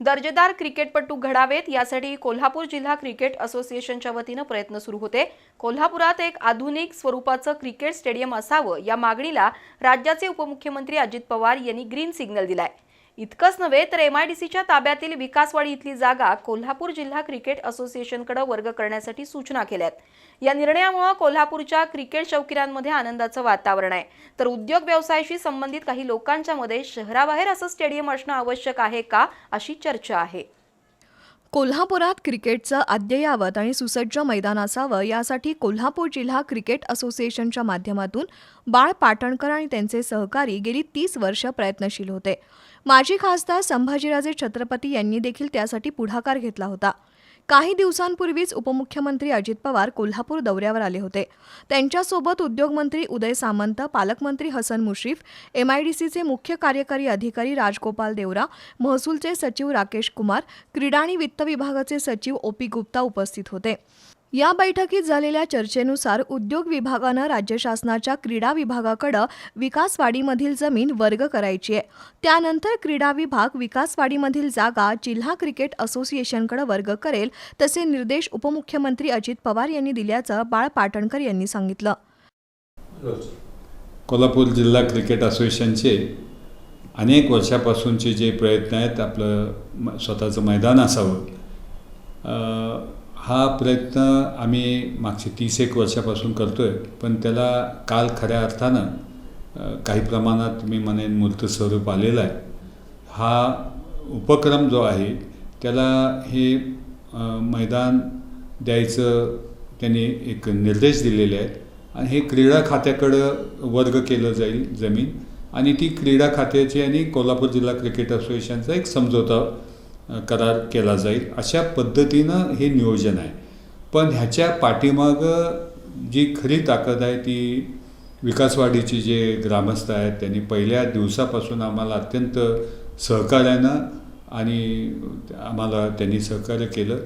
दर्जेदार क्रिकेटपटू घडावेत यासाठी कोल्हापूर जिल्हा क्रिकेट असोसिएशनच्या वतीनं प्रयत्न सुरू होते. कोल्हापुरात एक आधुनिक स्वरूपाचं क्रिकेट स्टेडियम असावं या मागणीला राज्याचे उपमुख्यमंत्री अजित पवार यांनी ग्रीन सिग्नल दिलाय. इतकंच नव्हे तर एमआयडीसीच्या ताब्यातील विकासवाडी इथली जागा कोल्हापूर जिल्हा क्रिकेट असोसिएशनकडे वर्ग करण्यासाठी सूचना केल्यात. या निर्णयामुळे कोल्हापूरच्या क्रिकेट शौकीनांमध्ये आनंदाचं वातावरण आहे. तर उद्योग व्यवसायाशी संबंधित काही लोकांच्या मध्ये शहराबाहेर असं स्टेडियम असणं आवश्यक आहे का अशी चर्चा आहे. कोल्हापुरात क्रिकेटचं अद्ययावत आणि सुसज्ज मैदान असावं यासाठी कोल्हापूर जिल्हा क्रिकेट असोसिएशनच्या माध्यमातून बाळ पाटणकर आणि त्यांचे सहकारी गेली तीस वर्ष प्रयत्नशील होते. माजी खासदार संभाजीराजे छत्रपती यांनी देखील त्यासाठी पुढाकार घेतला होता. काही दिवसांपूर्वीच उपमुख्यमंत्री अजित पवार कोल्हापूर दौऱ्यावर आले होते. त्यांच्यासोबत उद्योगमंत्री उदय सामंत पालकमंत्री हसन मुश्रीफ एमआयडीसीचे मुख्य कार्यकारी अधिकारी राजगोपाल देवरा महसूलचे सचिव राकेश कुमार क्रीडा आणि वित्त विभागाचे सचिव ओ पी गुप्ता उपस्थित होते. या बैठकीत झालेल्या चर्चेनुसार उद्योग विभागानं राज्य शासनाच्या क्रीडा विभागाकडं विकासवाडीमधील जमीन वर्ग करायची आहे. त्यानंतर क्रीडा विभाग विकासवाडीमधील जागा जिल्हा क्रिकेट असोसिएशनकडे वर्ग करेल तसे निर्देश उपमुख्यमंत्री अजित पवार यांनी दिल्याचं बाळ पाटणकर यांनी सांगितलं. कोल्हापूर जिल्हा क्रिकेट असोसिएशनचे अनेक वर्षापासूनचे जे प्रयत्न आहेत आपलं स्वतःचं मैदान असावं. हा प्रयत्न आम्ही मागचे तीस एक वर्षापासून करतो आहे पण त्याला काल खऱ्या अर्थानं काही प्रमाणात मी म्हणेन मूर्त स्वरूप आलेलं आहे. हा उपक्रम जो आहे त्याला हे मैदान द्यायचं त्यांनी एक निर्देश दिलेले आहेत आणि हे क्रीडा खात्याकडं वर्ग केलं जाईल जमीन आणि ती क्रीडा खात्याची आणि कोल्हापूर जिल्हा क्रिकेट असोसिएशनचा एक समझोता करार केला जाईल अशा पद्धतीनं हे नियोजन आहे. पण ह्याच्या पाठीमागं जी खरी ताकद आहे ती विकासवाडीचे जे ग्रामस्थ आहेत त्यांनी पहिल्या दिवसापासून आम्हाला अत्यंत सहकार्यानं आणि आम्हाला त्यांनी सहकार्य केलं.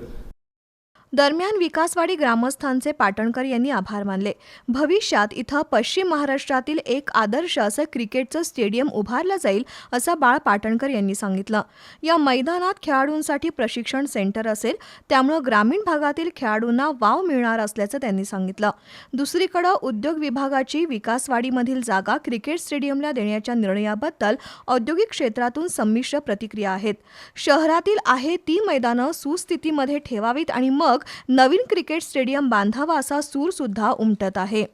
दरम्यान विकासवाडी ग्रामस्थांचे पाटणकर यांनी आभार मानले. भविष्यात इथं पश्चिम महाराष्ट्रातील एक आदर्श असं क्रिकेटचं स्टेडियम उभारलं जाईल असं बाळ पाटणकर यांनी सांगितलं. या मैदानात खेळाडूंसाठी प्रशिक्षण सेंटर असेल त्यामुळं ग्रामीण भागातील खेळाडूंना वाव मिळणार असल्याचं त्यांनी सांगितलं. दुसरीकडं उद्योग विभागाची विकासवाडीमधील जागा क्रिकेट स्टेडियमला देण्याच्या निर्णयाबद्दल औद्योगिक क्षेत्रातून संमिश्र प्रतिक्रिया आहेत. शहरातील आहे ती मैदानं सुस्थितीमध्ये ठेवावीत आणि मग नवीन क्रिकेट स्टेडियम बांधावा असा सूर सुद्धा उमटत आहे.